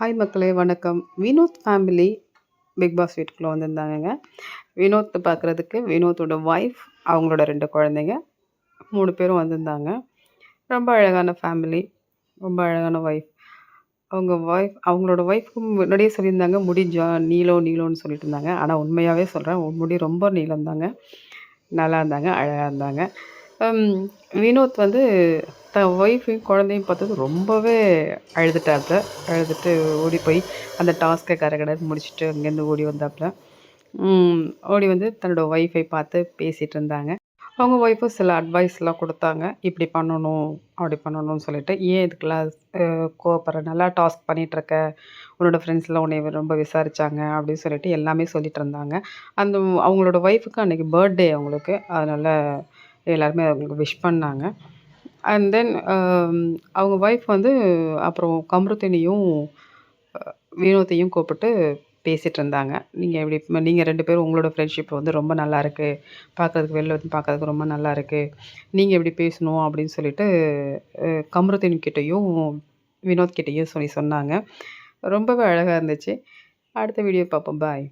Hi மக்களே வணக்கம். Vinod family big pass வீட்டுக்குள்ளே வந்திருந்தாங்கங்க. வினோத்தை பார்க்குறதுக்கு வினோத்தோட ஒய்ஃப் அவங்களோட ரெண்டு குழந்தைங்க மூணு பேரும் வந்திருந்தாங்க. ரொம்ப அழகான ஃபேமிலி ரொம்ப அழகான ஒய்ஃப் அவங்க ஒய்ஃப் அவங்களோட ஒய்ஃப்க்கு முன்னாடியே சொல்லியிருந்தாங்க முடி ஜா நீளம் நீளம்னு சொல்லிட்டு இருந்தாங்க. ஆனால் உண்மையாகவே சொல்கிறேன் முடி ரொம்ப நீளம் தாங்க நல்லா இருந்தாங்க அழகாக இருந்தாங்க. வினோத் வந்து தன் ஒய்ஃபையும் குழந்தையும் பார்த்தது ரொம்பவே அழுதுட்டாப்புல. அழுதுட்டு ஓடி போய் அந்த டாஸ்க்கை கரகடன்னு முடிச்சுட்டு அங்கேருந்து ஓடி வந்தாப்புல. ஓடி வந்து தன்னோட ஒய்ஃபை பார்த்து பேசிகிட்டு இருந்தாங்க. அவங்க ஒய்ஃபும் சில அட்வைஸ்லாம் கொடுத்தாங்க. இப்படி பண்ணணும் அப்படி பண்ணணும்னு சொல்லிட்டு. ஏன் இதுக்கெல்லாம் கோவப்படுற? நல்லா டாஸ்க் பண்ணிகிட்ருக்க உன்னோட ஃப்ரெண்ட்ஸ்லாம் உன்னை ரொம்ப விசாரித்தாங்க அப்படின்னு சொல்லிட்டு எல்லாமே சொல்லிட்டு இருந்தாங்க. அந்த அவங்களோட ஒய்ஃபுக்கு அன்றைக்கி பர்த்டே அவங்களுக்கு. அதனால் எல்லாருமே அவங்களுக்கு விஷ் பண்ணாங்க. அண்ட் தென் um, அவங்க ஒய்ஃப் வந்து அப்புறம் கம்ருத்தினியும் வினோத்தையும் கூப்பிட்டு பேசிகிட்டு இருந்தாங்க. நீங்கள் எப்படி நீங்கள் ரெண்டு பேரும் உங்களோட ஃப்ரெண்ட்ஷிப் வந்து ரொம்ப நல்லா இருக்குது பார்க்குறதுக்கு வெளில வந்து பார்க்குறதுக்கு ரொம்ப நல்லா இருக்குது நீங்கள் எப்படி பேசணும் அப்படின்னு சொல்லிட்டு கம்ருத்தின் வினோத்கிட்டையும் வினோத் கிட்டேயும் சொல்லி சொன்னாங்க. ரொம்பவே அழகாக இருந்துச்சு. அடுத்த வீடியோ பார்ப்போம். பாய்